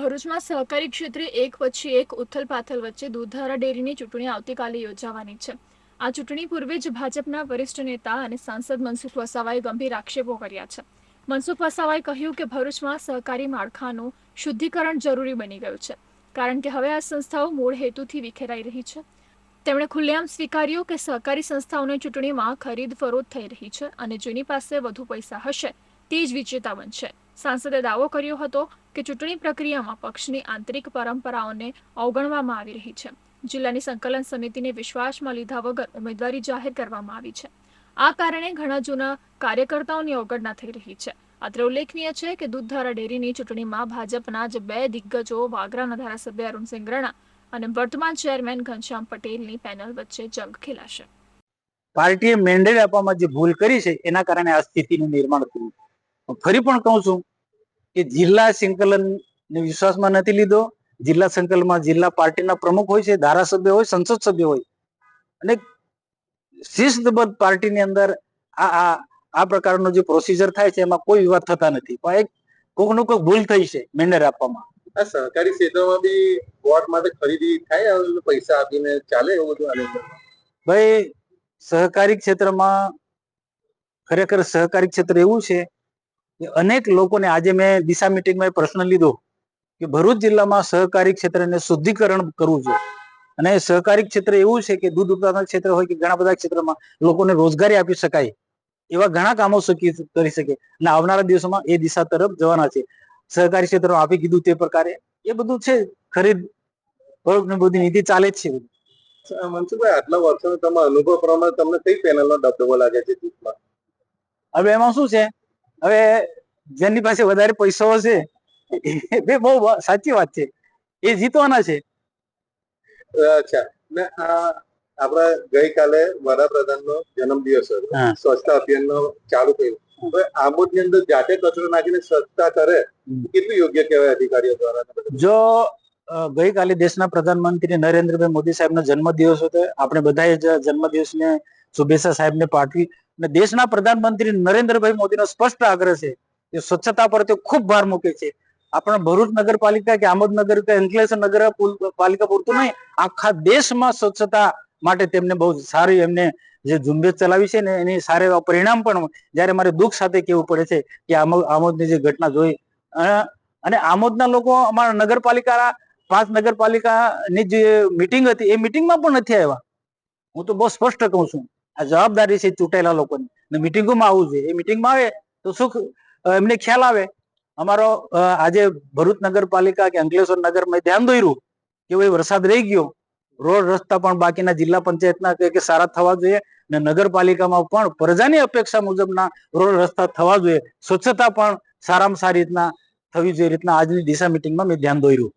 ભરૂચમાં સહકારી ક્ષેત્રે એક પછી એક ઉથલપાથલ વચ્ચે દૂધધારા ડેરીની ચૂંટણી આવતીકાલે યોજાવાની છે. આ ચૂંટણી પૂર્વે જ ભાજપના વરિષ્ઠ નેતા અને સાંસદ મનસુખ વસાવાએ ગંભીર આક્ષેપો કર્યા છે. મનસુખ વસાવાએ કહ્યું કે ભરૂચમાં સહકારી માળખાનું શુદ્ધિકરણ જરૂરી બની ગયું છે, કારણ કે હવે આ સંસ્થાઓ મૂળ હેતુથી વિખેરાઈ રહી છે. તેમણે ખુલ્લેઆમ સ્વીકાર્યું કે સહકારી સંસ્થાઓની ચૂંટણીમાં ખરીદ ફરોદ થઈ રહી છે અને જેની પાસે વધુ પૈસા હશે તે જ વિજેતા બનશે સાંસદે દાવો કર્યો હતો કે ચૂંટણી પ્રક્રિયામાં પક્ષની આંતરિક પરંપરાઓને અવગણવામાં આવી રહી છે. જિલ્લાની સંકલન સમિતિને વિશ્વાસમાં લીધા વગર ઉમેદવારી જાહેર કરવામાં આવી છે. આ કારણે ઘણા જૂના કાર્યકર્તાઓની અવગણના થઈ રહી છે. અત્રે ઉલ્લેખનીય છે કે દૂધધારા ડેરીની ચૂંટણીમાં ભાજપના જ બે દિગ્ગજો વાગરાના ધારાસભ્ય અરુણસિંહ રણા અને વર્તમાન ચેરમેન ઘનશ્યામ પટેલની પેનલ વચ્ચે જંગ ખેલાશે. પાર્ટીએ મેન્ડેટ આપવામાં જે ભૂલ કરી છે, એના કારણે આ સ્થિતિનું નિર્માણ થયું ફરી પણ કહું છું કે જિલ્લા સંકલન વિશ્વાસમાં નથી લીધો. જિલ્લા સંકલનમાં જિલ્લા પાર્ટીના પ્રમુખ હોય છે ધારાસભ્ય હોય સંસદ સભ્ય હોય. અને શિસ્તબદ્ધ પાર્ટીની અંદર આ આ આ પ્રકારનો જે પ્રોસિજર થાય છે એમાં કોઈ વિવાદ થતા નથી. પણ એક કોકનું કોઈક ભૂલ થઈ છે મેન્ડર આપવામાં. સહકારી ક્ષેત્રમાં બી વોટ માટે ખરીદી થાય પૈસા આપીને ચાલે એવું બધું આને ભાઈ સહકારી ક્ષેત્રમાં ખરેખર સહકારી ક્ષેત્ર એવું છે અનેક લોકોને આજે મેં દિશા મિટિંગમાં પ્રશ્ન લીધો કે ભરૂચ જિલ્લામાં સહકારી ક્ષેત્રને શુદ્ધિકરણ કરવું જોઈએ. અને સહકારી ક્ષેત્ર એવું છે કે દૂધ ઉત્પાદન ક્ષેત્ર હોય કે ઘણા બધા ક્ષેત્રમાં લોકોને રોજગારી આપી શકાય એવા ઘણા કામો કરી શકે. અને આવનારા દિવસોમાં એ દિશા તરફ જવાના છે. સહકારી ક્ષેત્ર આપી કીધું તે પ્રકારે એ બધું છે. ખરીદ બધી નીતિ ચાલે જ છે બધું. મનસુખભાઈ આટલા વર્ષોનો તમારા અનુભવ પ્રમાણે તમને કઈ પેનલનો ડબડબો લાગે છે હવે એમાં શું છે? હવે જેની પાસે વધારે પૈસાઓ છે બે બહુ સાચી વાત છે. એ જીતવાના છે. અચ્છા. ને આપણા ગઈકાલે વડાપ્રધાનનો જન્મદિવસ હતો. સ્વચ્છતા અભિયાનનો ચાલુ કર્યું હવે આમોદની અંદર જાતે કચરો નાખીને સ્વચ્છતા કરે કેટલું યોગ્ય કહેવાય અધિકારીઓ દ્વારા? જો ગઈકાલે દેશના પ્રધાનમંત્રી નરેન્દ્રભાઈ મોદી સાહેબનો જન્મદિવસ હતો આપણે બધાએ જન્મદિવસને શુભેચ્છા સાહેબને પાઠવી અને દેશના પ્રધાનમંત્રી નરેન્દ્રભાઈ મોદીનો સ્પષ્ટ આગ્રહ છે કે સ્વચ્છતા પર તે ખૂબ ભાર મૂકે છે. આપણા ભરૂચ નગરપાલિકા કે આમોદનગર કે અંકલેશ્વર નગર પાલિકા પૂરતું નહીં, આખા દેશમાં સ્વચ્છતા માટે તેમને બહુ સારી એમને જે ઝુંબેશ ચલાવી છે ને એની સારા એવા પરિણામ પણ જ્યારે મારે દુઃખ સાથે કહેવું પડે છે કે આમોદની જે ઘટના જોઈ અને આમોદના લોકો અમારા નગરપાલિકા પાંચ નગરપાલિકાની જે મિટિંગ હતી, એ મિટિંગમાં પણ નથી આવ્યા. હું તો બહુ સ્પષ્ટ કહું છું. આ જવાબદારી છે ચૂંટાયેલા લોકોની. મિટિંગોમાં આવવું જોઈએ. એ મિટિંગમાં આવે તો શું એમને ખ્યાલ આવે. અમારો આજે ભરૂચ નગરપાલિકા કે અંકલેશ્વર નગરમાં ધ્યાન દોર્યું કે ભાઈ વરસાદ રહી ગયો. રોડ રસ્તા પણ બાકીના જિલ્લા પંચાયતના કે સારા થવા જોઈએ ને નગરપાલિકામાં પણ પ્રજાની અપેક્ષા મુજબના રોડ રસ્તા થવા જોઈએ. સ્વચ્છતા પણ સારામાં સારી રીતના થવી જોઈએ રીતના આજની દિશા મિટિંગમાં મેં ધ્યાન દોર્યું.